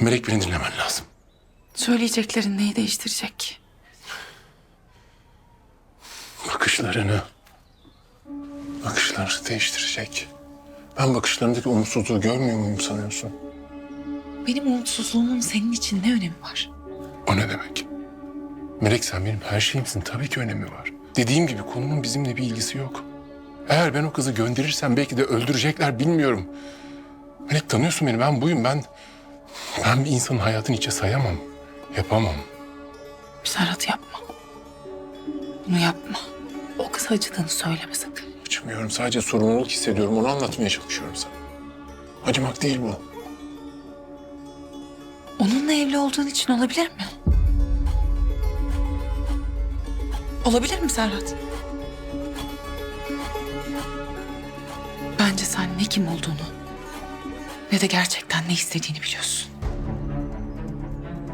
Melek beni dinlemen lazım. Söyleyeceklerin neyi değiştirecek ki? Bakışlarını, bakışlarını değiştirecek. Ben bakışlarındaki umutsuzluğu görmüyor muyum sanıyorsun? Benim umutsuzluğumun senin için ne önemi var? O ne demek? Melek sen benim her şeyimsin. Tabii ki önemi var. Dediğim gibi konunun bizimle bir ilgisi yok. Eğer ben o kızı gönderirsem belki de öldürecekler bilmiyorum. Melek tanıyorsun beni ben buyum ben. Ben bir insanın hayatını içe sayamam. Yapamam. Serhat yapma. Bunu yapma. O kıza acıdığını söyleme sakın. Acımıyorum sadece sorumluluk hissediyorum onu anlatmaya çalışıyorum sana. Acımak değil bu. Onunla evli olduğun için olabilir mi? Olabilir mi Serhat? Bence sen ne kim olduğunu ne de gerçekten ne istediğini biliyorsun.